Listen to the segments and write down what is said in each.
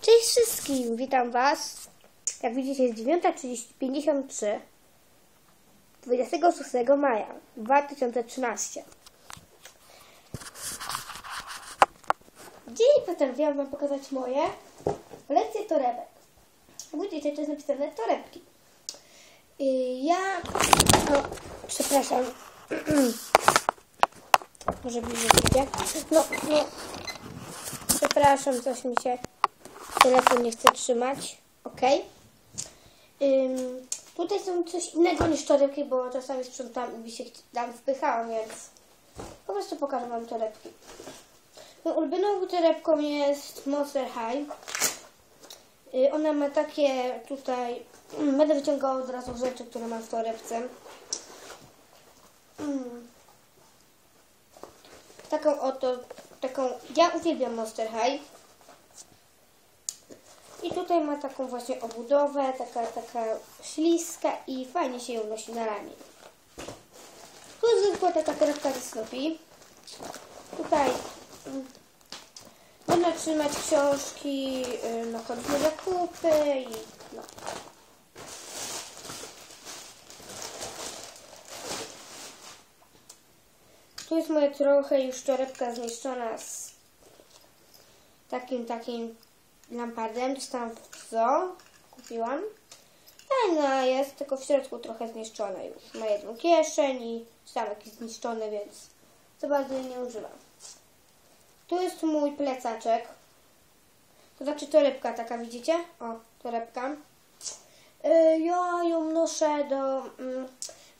Cześć wszystkim, witam Was. Jak widzicie jest 9.53 26 maja 2013 Dziś postanowiłam Wam pokazać moje lekcje torebek. Widzicie, to jest napisane torebki. Y, Ja... O, przepraszam. Może bliżej? No, no. Przepraszam, coś mi się telefon nie chce trzymać. Ok. Ym, tutaj są coś innego niż torebki, bo czasami sprzątam i mi się tam wpychałam, więc po prostu pokażę Wam torebki. Moją ulubioną torebką jest Monster High. Y, ona ma takie tutaj... Mm, Będę wyciągała od razu rzeczy, które mam w torebce. Mm. Taką oto, taką... Ja uwielbiam Monster High. I tutaj ma taką właśnie obudowę, taka, taka śliska i fajnie się ją nosi na ramię. Tu zwykła taka torebka ze Snoopy. Tutaj mm, można trzymać książki, no na zakupy i no. Tu jest moja trochę już torebka zniszczona z takim, takim lampardem. Dostałam w zoo, kupiłam. Fajna jest, tylko w środku trochę zniszczone już. Ma jedną kieszeń i sam jakiś zniszczony, więc za bardzo nie używam. Tu jest mój plecaczek. To znaczy torebka taka, widzicie? O, torebka. Yy, ja ją noszę do... Mm,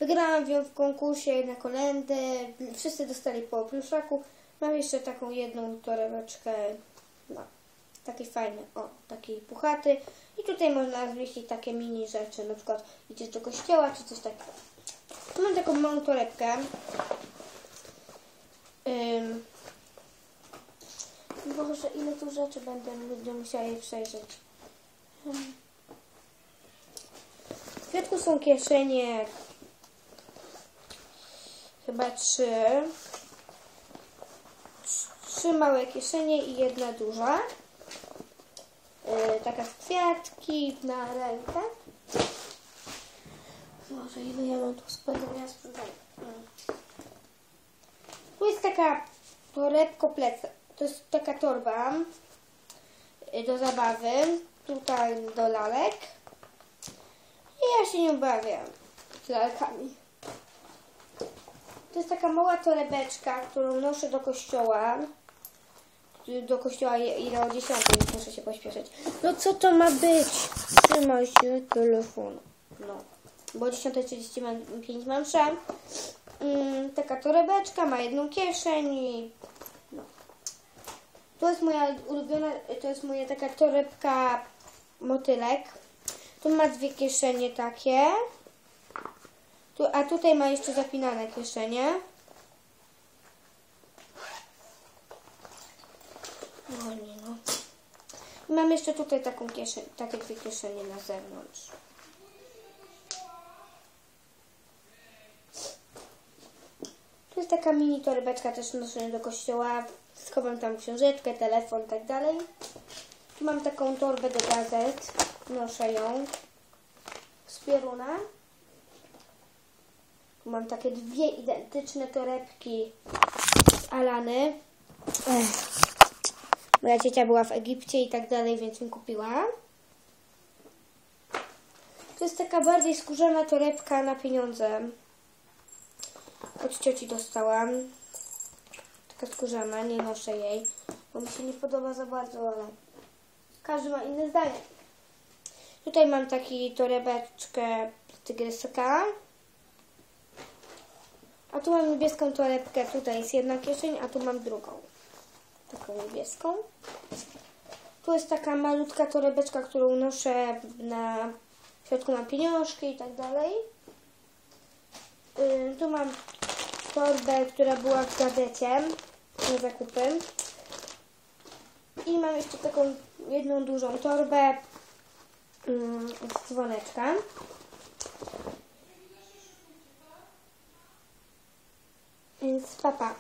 wygrałam ją w konkursie na kolendy. Wszyscy dostali po pluszaku. Mam jeszcze taką jedną torebeczkę. No, taki fajny. O, taki puchaty. I tutaj można zmieścić takie mini rzeczy. Na przykład idziesz do kościoła czy coś takiego. Tu mam taką małą torebkę. Ym, Boże, ile tu rzeczy będę, będę musiała je przejrzeć. W środku są kieszenie chyba trzy. Trzy małe kieszenie i jedna duża. Yy, taka z kwiatki na rękę. Boże, ile ja mam tu spędzenia sprzątania. Hmm. Tu jest taka torebko plecak. To jest taka torba y, do zabawy. Tutaj do lalek. I ja się nie bawię z lalkami. To jest taka mała torebeczka, którą noszę do kościoła. Do kościoła ile o 10, więc muszę się pośpieszyć. No co to ma być? Trzymaj się telefonu. No. Bo o 10.35 mam mszę. Mm, taka torebeczka, ma jedną kieszeń i no. To jest moja ulubiona, to jest moja taka torebka motylek. Tu ma dwie kieszenie takie. Tu, a tutaj ma jeszcze zapinane kieszenie. No nie no. I mam jeszcze tutaj taką kieszeń, takie dwie kieszenie na zewnątrz. Tu jest taka mini torebeczka też noszę do kościoła. Schowam tam książeczkę, telefon i tak dalej. Tu mam taką torbę do gazet. Noszę ją z pieruna. Tu mam takie dwie identyczne torebki z Alany. Ech. Moja ciocia była w Egipcie i tak dalej, więc mi kupiła. To jest taka bardziej skórzana torebka na pieniądze. Od cioci dostałam. Taka skórzana, nie noszę jej, bo mi się nie podoba za bardzo, ale każdy ma inne zdanie. Tutaj mam taki torebeczkę tygryska. A tu mam niebieską torebkę. Tutaj jest jedna kieszeń, a tu mam drugą. Taką niebieską. Tu jest taka malutka torebeczka, którą noszę na... W środku mam pieniążki i tak dalej. Tu mam torbę, która była w gadecie na zakupy. I mam jeszcze taką jedną dużą torbę z dzwoneczka. Więc papa.